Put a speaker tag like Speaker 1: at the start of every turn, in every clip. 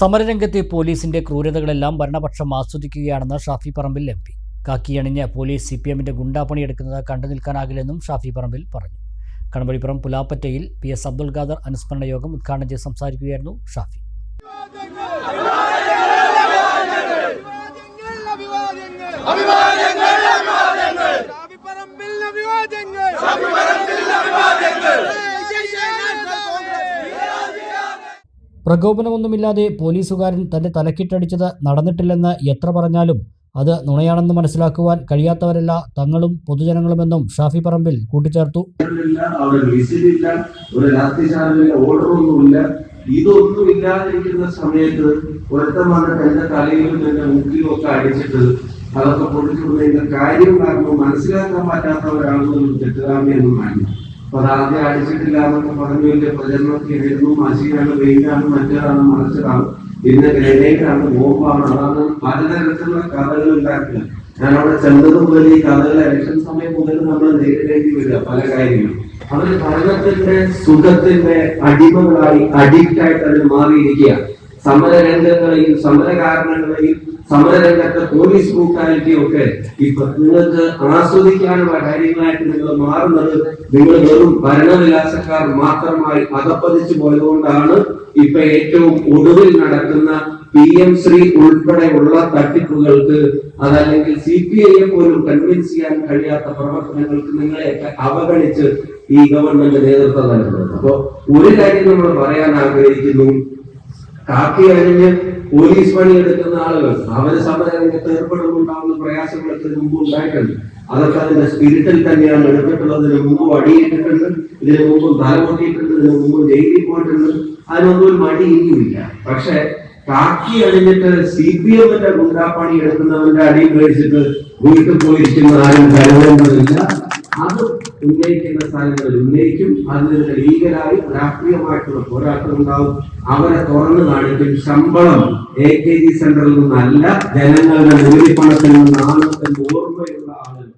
Speaker 1: സമരരംഗത്തെ പോലീസിന്റെ ക്രൂരതകളെല്ലാം ഭരണപക്ഷം ആസ്വദിക്കുകയാണെന്ന് ഷാഫി പറമ്പിൽ എം പി. കാക്കിയണിഞ്ഞ് പോലീസ് സി പി എമ്മിന്റെ ഗുണ്ടാപ്പണിയെടുക്കുന്നത് കണ്ടു നിൽക്കാനാകില്ലെന്നും ഷാഫി പറമ്പിൽ പറഞ്ഞു. കണമ്പഴിപ്പുറം പുലാപ്പറ്റയിൽ പി എസ് അബ്ദുൽ ഖാദർ അനുസ്മരണ യോഗം ഉദ്ഘാടനം ചെയ്ത് സംസാരിക്കുകയായിരുന്നു ഷാഫി.
Speaker 2: അഭിവാദ്യങ്ങൾ അഭിവാദ്യങ്ങൾ അഭിവാദ്യങ്ങൾ.
Speaker 1: പ്രകോപനമൊന്നുമില്ലാതെ പോലീസുകാരൻ തന്റെ തലക്കിട്ടടിച്ചത് നടന്നിട്ടില്ലെന്ന് എത്ര പറഞ്ഞാലും അത് നുണയാണെന്ന് മനസ്സിലാക്കുവാൻ കഴിയാത്തവരല്ല തങ്ങളും പൊതുജനങ്ങളുമെന്നും ഷാഫി പറമ്പിൽ കൂട്ടിച്ചേർത്തു.
Speaker 3: ഇതൊന്നുമില്ലാതിരിക്കുന്ന സമയത്ത് ഒരുത്തം വന്നിട്ട് എന്റെ തലയിലും എന്റെ മുക്കിലും ഒക്കെ അടിച്ചിട്ട് അതൊക്കെ പൊളിച്ചുകൊണ്ടതിന്റെ കാര്യം കാരണം മനസ്സിലാക്കാൻ പറ്റാത്തവരാണെന്നൊരു തെറ്റുകാരനെയൊന്നും വേണ്ട. ആദ്യം അടിച്ചിട്ടില്ല എന്നൊക്കെ പറഞ്ഞു. വലിയ പ്രചരണമൊക്കെ ആയിരുന്നു. മാസികയാണ് വെയിലാണ് മറ്റേതാണ് മറിച്ചതാണ്. പിന്നെ ഗ്രനേഡാണ് ബോംബാണ് അതാണ് പലതരത്തിലുള്ള കഥകൾ ഉണ്ടാക്കുക ഞാൻ അവിടെ ചെന്നത് മുതൽ ഈ കഥകൾ ഇലക്ഷൻ സമയം മുതൽ നമ്മൾ നേരിടേണ്ടി വരിക പല കാര്യങ്ങളും. അവർ ഭരണത്തിന്റെ സുഖത്തിന്റെ അടിമകളായി അഡിക്റ്റ് ആയിട്ട് അതിൽ മാറിയിരിക്കുക സമരരംഗങ്ങളെയും സമരകാരണങ്ങളെയും സമരരംഗത്തെ പോലീസ് ബ്രൂട്ടാലിറ്റി ഒക്കെ ഇപ്പൊ നിങ്ങൾക്ക് ആസ്വദിക്കാനുള്ള കാര്യങ്ങളായിട്ട് നിങ്ങൾ മാറുന്നത് നിങ്ങൾ വെറും ഭരണവിലാസക്കാർ മാത്രമായി അകപ്പതിച്ചു പോയതുകൊണ്ടാണ് ഇപ്പൊ ഏറ്റവും ഒടുവിൽ നടക്കുന്ന പി എം ശ്രീ ഉൾപ്പെടെയുള്ള തട്ടിപ്പുകൾക്ക് അതല്ലെങ്കിൽ സി പി ഐയെ പോലും കൺവിൻസ് ചെയ്യാൻ കഴിയാത്ത പ്രവർത്തനങ്ങൾക്ക് നിങ്ങളെയൊക്കെ അവഗണിച്ച് ഈ ഗവൺമെന്റ് നേതൃത്വം നൽകുന്നത്. അപ്പോ ഒരു കാര്യം നമ്മൾ പറയാൻ ആഗ്രഹിക്കുന്നു. കാക്കി അരിഞ്ഞ് പോലീസ് പണി എടുക്കുന്ന ആളുകൾ അവർ സമരരംഗത്ത് ഏർപ്പെടുന്നുണ്ടാവുന്ന പ്രയാസങ്ങളൊക്കെ മുമ്പ് ഉണ്ടായിട്ടുണ്ട്. അതൊക്കെ അതിന്റെ സ്പിരിറ്റിൽ തന്നെയാണ് എടുത്തിട്ടുള്ളത്. ഇതിന് മുമ്പ് അടിയിട്ടിട്ടുണ്ട് ഇതിനു മുമ്പ് തലമുട്ടിയിട്ടുണ്ട് ഇതിനു മുമ്പ് ജയിലിൽ പോയിട്ടുണ്ട്. അതിനൊന്നും ഒരു മടി ഇനിയുമില്ല. പക്ഷെ കാക്കി അണിഞ്ഞിട്ട് സി പി എമ്മിന്റെ ഗുണ്ടാപ്പണി എടുക്കുന്നവന്റെ അടിയിൽ മേടിച്ചിട്ട് വീട്ടിൽ പോയിരിക്കുന്ന ആരും കരുതേണ്ടതില്ല അത് ഉന്നയിക്കുന്ന സ്ഥലങ്ങളിൽ ഉന്നയിക്കും. അതിന് ലീഗലായി രാഷ്ട്രീയമായിട്ടുള്ള പോരാട്ടം ഉണ്ടാവും അവരെ തുറന്നു കാണിക്കും. ശമ്പളം എ കെ ജി സെന്ററിൽ നിന്നല്ല ജനങ്ങളുടെ നികുതിപ്പണത്തിൽ നിന്നാണ് എന്ന് ഓർമ്മയുള്ള ആളുകൾ.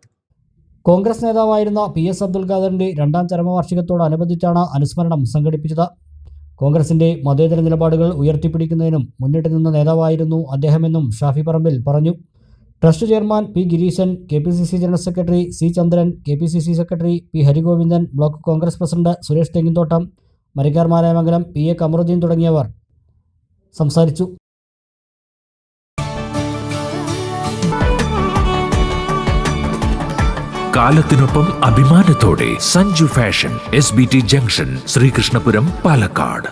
Speaker 1: കോൺഗ്രസ് നേതാവായിരുന്ന പി എസ് അബ്ദുൽ ഖാദറിന്റെ രണ്ടാം ചരമവാർഷികത്തോടനുബന്ധിച്ചാണ് അനുസ്മരണം സംഘടിപ്പിച്ചത്. കോൺഗ്രസിന്റെ മതേതര നിലപാടുകൾ ഉയർത്തിപ്പിടിക്കുന്നതിനും മുന്നിട്ട് നിന്ന നേതാവായിരുന്നു അദ്ദേഹമെന്നും ഷാഫി പറമ്പിൽ പറഞ്ഞു. Trust chairman P Gireeshan K P C C general secretary C Chandran K P C C secretary P Harigovindan block Congress president Suresh Thenginthottam Marikkar Marayamangalam P A Kamaruddin തുടങ്ങിയവർ സംസാരിച്ചു.
Speaker 4: കാലത്തിനൊപ്പം അഭിമാനത്തോടെ Sanju fashion S B T junction Sreekrishnapuram Palakkad.